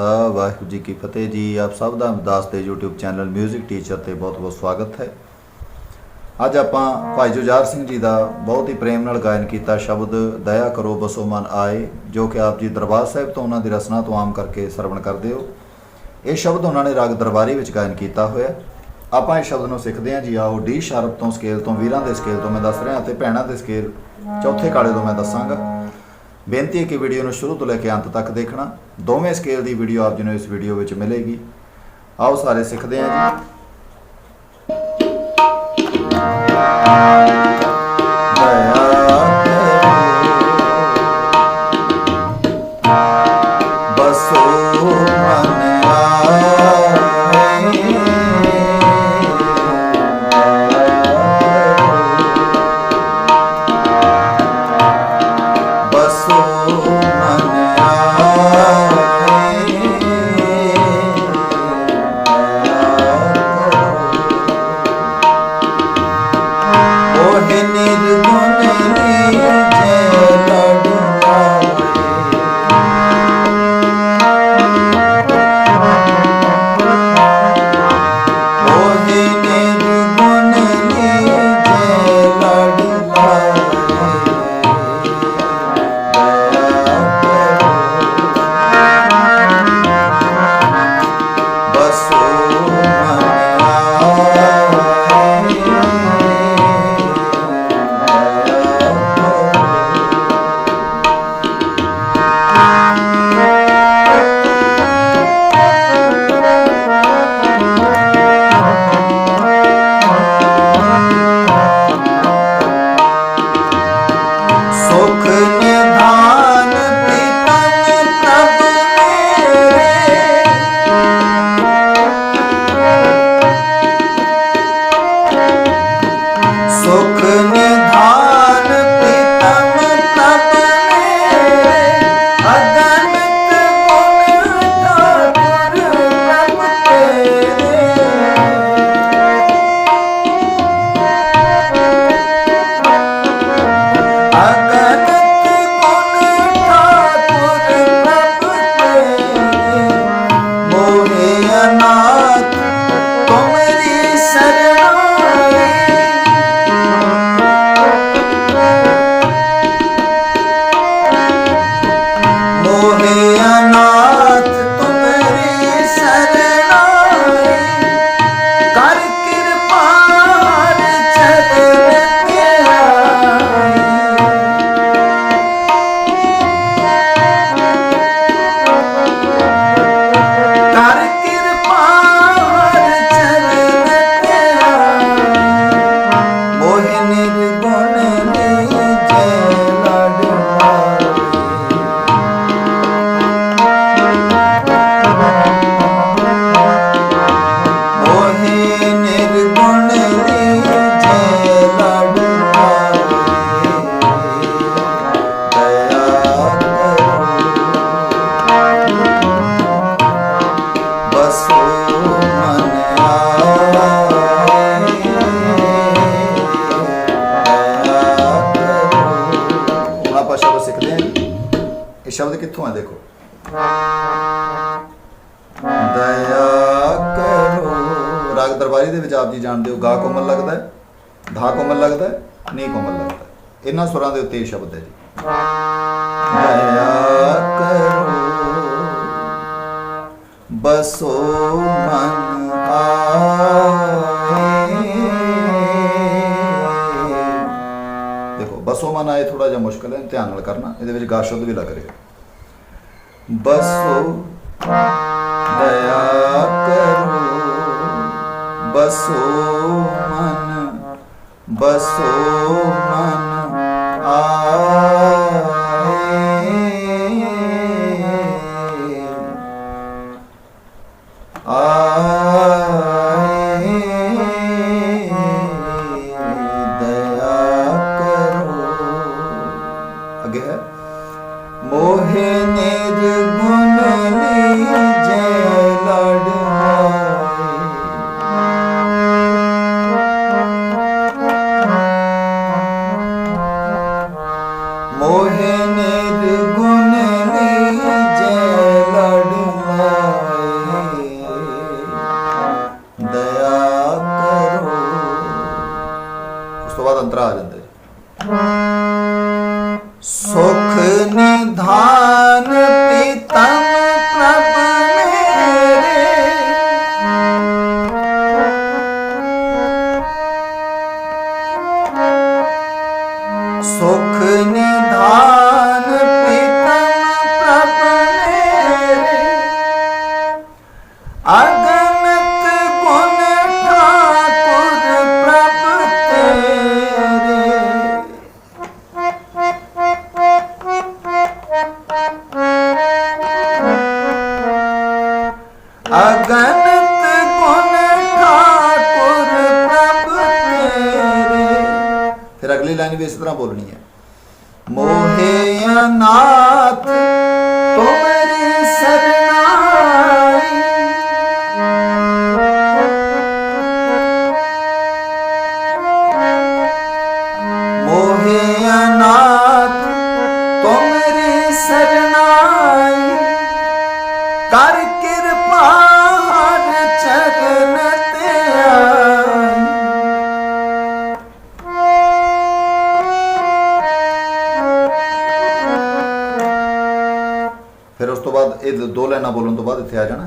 ਖਾਲਸਾ ਵਾਹਿਗੁਰੂ ਜੀ ਕੀ ਫਤਿਹ ਜੀ। ਆਪ ਸਭ ਦਾ ਅਮਦਾਸ ਦੇ YouTube ਚੈਨਲ 뮤직 ਟੀਚਰ ਤੇ ਬਹੁਤ-ਬਹੁਤ ਸਵਾਗਤ ਹੈ। ਅੱਜ ਆਪਾਂ ਭਾਈ ਜੁਝਾਰ ਸਿੰਘ ਜੀ ਦਾ ਬਹੁਤ ਹੀ ਪ੍ਰੇਮ ਨਾਲ ਗਾਇਨ ਕੀਤਾ। ਸ਼ਬਦ, ਦਇਆ ਕਰੋ, ਬਸੋ ਮਨ ਆਏ ਜੋ ਕਿ ਆਪ ਜੀ ਦਰਬਾਰ ਸਾਹਿਬ ਤੋਂ ਉਹਨਾਂ ਦੀ ਰਸਨਾ ਤੋਂ ਆਮ ਕਰਕੇ ਸਰਵਣ ਕਰਦੇ ਹੋ। ਇਹ ਸ਼ਬਦ ਉਹਨਾਂ ਨੇ ਰਾਗ ਦਰਬਾਰੀ ਵਿੱਚ ਗਾਇਨ ਕੀਤਾ ਹੋਇਆ। ਆਪਾਂ ਇਹ ਸ਼ਬਦ ਨੂੰ ਸਿੱਖਦੇ ਹਾਂ ਜੀ। ਆਓ ਡੀ ਸ਼ਾਰਪ ਤੋਂ ਸਕੇਲ ਤੋਂ, ਵੀਰਾਂ ਦੇ ਸਕੇਲ ਤੋਂ ਮੈਂ ਦੱਸ ਰਿਹਾ ਤੇ ਭੈਣਾਂ ਦੇ ਸਕੇਲ ਚੌਥੇ ਕਾਲੇ ਤੋਂ ਮੈਂ ਦੱਸਾਂਗਾ। ਬੇਨਤੀ ਹੈ ਕਿ ਵੀਡੀਓ ਨੂੰ ਸ਼ੁਰੂ ਤੋਂ ਲੈ ਕੇ ਅੰਤ ਤੱਕ ਦੇਖਣਾ। ਦੋਵੇਂ ਸਕੇਲ ਦੀ ਵੀਡੀਓ ਆਪ ਜੀ ਨੂੰ ਇਸ ਵੀਡੀਓ ਵਿੱਚ ਮਿਲੇਗੀ। ਆਓ ਸਾਰੇ ਸਿੱਖਦੇ ਹਾਂ ਜੀ। ਰਾਗ ਦੇ ਵਿੱਚ ਆਪ ਜੀ ਜਾਣਦੇ ਹੋ, ਗਾ ਕੋਮਲ ਲੱਗਦਾ ਹੈ, ਧਾ ਕੋਮਲ ਲੱਗਦਾ ਹੈ, ਨੀ ਕੋਮਲ ਲੱਗਦਾ ਹੈ। ਇਹਨਾਂ ਸੁਰਾਂ ਦੇ ਉੱਤੇ ਇਹ ਸ਼ਬਦ ਹੈ ਜੀ। ਦਇਆ ਕਰੋ, ਬਸੋ ਮਨ ਆਏ। ਦੇਖੋ, ਬਸੋ ਮਨ ਆਏ ਥੋੜਾ ਜਿਹਾ ਮੁਸ਼ਕਲ ਹੈ, ਧਿਆਨ ਨਾਲ ਕਰਨਾ, ਇਹਦੇ ਵਿੱਚ ਗਾ ਸ਼ਬਦ ਵੀ ਲੱਗ ਰਿਹਾ। ਬਸੋ ਦਇਆ ਕਰੋ। ਬਸੋ ਮਨ ਬਸੋ ਮਨ। ਬਾਅਦ ਆ ਜਾਂਦਾ। ਜੀ ਸੁਖ ਨਿਧਾਨ ਪ੍ਰੀਤਮ ਪ੍ਰਭ ਮੇਰੇ। ਸੁਖ ਨਿਧਾਨ ਅਗਨਤ ਗੁਣ ਠਾਕੁਰ ਪ੍ਰਭ ਤੇਰੇ ਫਿਰ ਅਗਲੀ ਲਾਈਨ ਵੀ ਇਸ ਤਰ੍ਹਾਂ ਬੋਲਣੀ ਹੈ ਮੋਹੇ ਅਨਾਥ ਇਹ ਦੋ ਲਾਈਨਾਂ ਬੋਲਣ ਤੋਂ ਬਾਅਦ ਇੱਥੇ ਆ ਜਾਣਾ।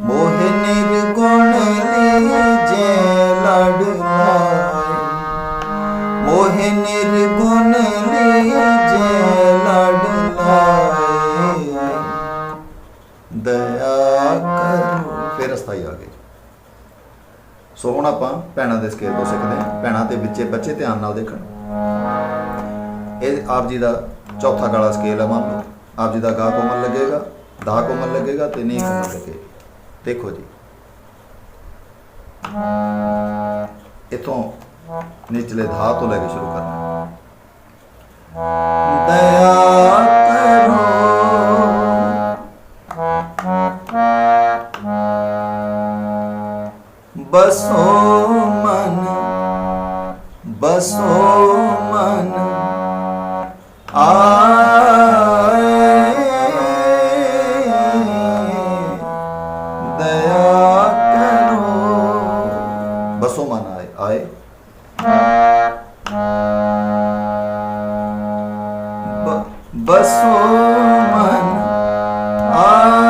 ਮੋਹਿ ਨਿਰਗੁਣ ਲੀਜੇ ਲੜ ਲਾਈ ਮੋਹਿ ਨਿਰਗੁਣ ਲੀਜੇ ਲੜ ਲਾਈ ਦਇਆ ਕਰੋ। ਫਿਰ ਅਸਥਾਈ ਆ ਗਏ ਸੋ ਹੁਣ ਆਪਾਂ ਭੈਣਾਂ ਦੇ ਸਕੇਲ ਤੋਂ ਸਿੱਖਦੇ ਹਾਂ। ਭੈਣਾਂ ਤੇ ਵਿੱਚੇ ਬੱਚੇ ਧਿਆਨ ਨਾਲ ਦੇਖਣ। ਇਹ ਆਪ ਜੀ ਦਾ ਚੌਥਾ ਗਾਲਾ ਸਕੇਲ ਹੈ ਮੰਨ ਲਓ ਆਪ ਜੀ ਦਾ ਗਾ ਕੋਮਲ ਲੱਗੇਗਾ। ਦਾ ਕੋਮਲ ਲੱਗੇਗਾ ਤੇ ਨੀ ਕੋਮਲ ਲੱਗੇਗੀ। ਦੇਖੋ ਜੀ। ਇਥੋਂ ਨਿਚਲੇ ਧਾ ਤੋਂ ਲੈ ਕੇ ਸ਼ੁਰੂ ਕਰਨਾ। ਦਇਆ ਕਰੋ। ਬਸੋ ਮਨ ਬਸੋ ਬਸੋ ਮਨ ਆਏ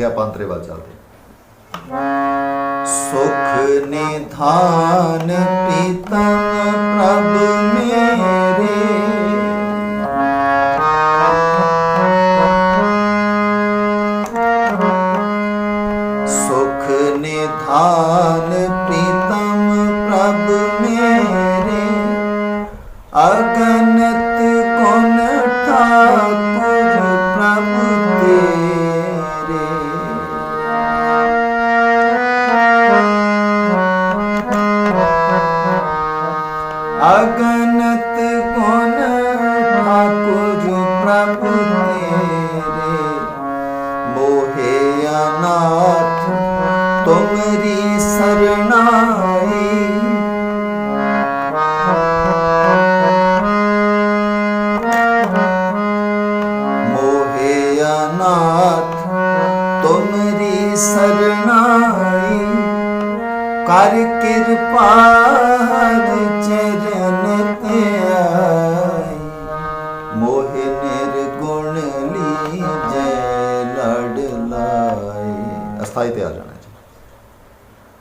ਅੱਗੇ ਆਪਾਂ ਅੰਤਰੇ ਵੱਲ ਚੱਲਦੇ ਸੁਖ ਨਿਧਾਨ ਪ੍ਰੀਤਮ ਪ੍ਰਭ ਮੇ Ah.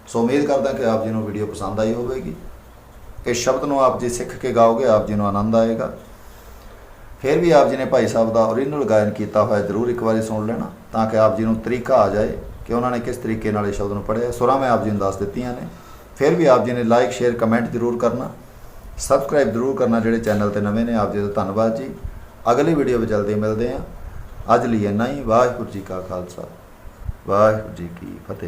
ਸੋ ਉਮੀਦ ਕਰਦਾ ਕਿ ਆਪ ਜੀ ਨੂੰ ਵੀਡੀਓ ਪਸੰਦ ਆਈ ਹੋਵੇਗੀ। ਇਸ ਸ਼ਬਦ ਨੂੰ ਆਪ ਜੀ ਸਿੱਖ ਕੇ ਗਾਓਗੇ, ਆਪ ਜੀ ਨੂੰ ਆਨੰਦ ਆਏਗਾ। ਫਿਰ ਵੀ ਆਪ ਜੀ ਨੇ ਭਾਈ ਸਾਹਿਬ ਦਾ ਓਰੀਜਨਲ ਗਾਇਨ ਕੀਤਾ ਹੋਇਆ ਜ਼ਰੂਰ ਇੱਕ ਵਾਰੀ ਸੁਣ ਲੈਣਾ, ਤਾਂ ਕਿ ਆਪ ਜੀ ਨੂੰ ਤਰੀਕਾ ਆ ਜਾਏ ਕਿ ਉਹਨਾਂ ਨੇ ਕਿਸ ਤਰੀਕੇ ਨਾਲ ਇਹ ਸ਼ਬਦ ਨੂੰ ਪੜ੍ਹਿਆ। ਸੁਰਾਂ ਮੈਂ ਆਪ ਜੀ ਨੂੰ ਦੱਸ ਦਿੱਤੀਆਂ ਨੇ। ਫਿਰ ਵੀ ਆਪ ਜੀ ਨੇ ਲਾਈਕ ਸ਼ੇਅਰ ਕਮੈਂਟ ਜ਼ਰੂਰ ਕਰਨਾ। ਸਬਸਕ੍ਰਾਈਬ ਜ਼ਰੂਰ ਕਰਨਾ ਜਿਹੜੇ ਚੈਨਲ ਤੇ ਨਵੇਂ ਨੇ। ਆਪ ਜੀ ਦਾ ਧੰਨਵਾਦ ਜੀ। ਅਗਲੀ ਵੀਡੀਓ ਵਿੱਚ ਜਲਦੀ ਮਿਲਦੇ ਹਾਂ। ਅੱਜ ਲਈ ਇੰਨਾ ਹੀ। ਵਾਹਿਗੁਰੂ ਜੀ ਕਾ ਖਾਲਸਾ। ਵਾਹਿਗੁਰੂ ਜੀ ਕੀ ਫਤਿਹ।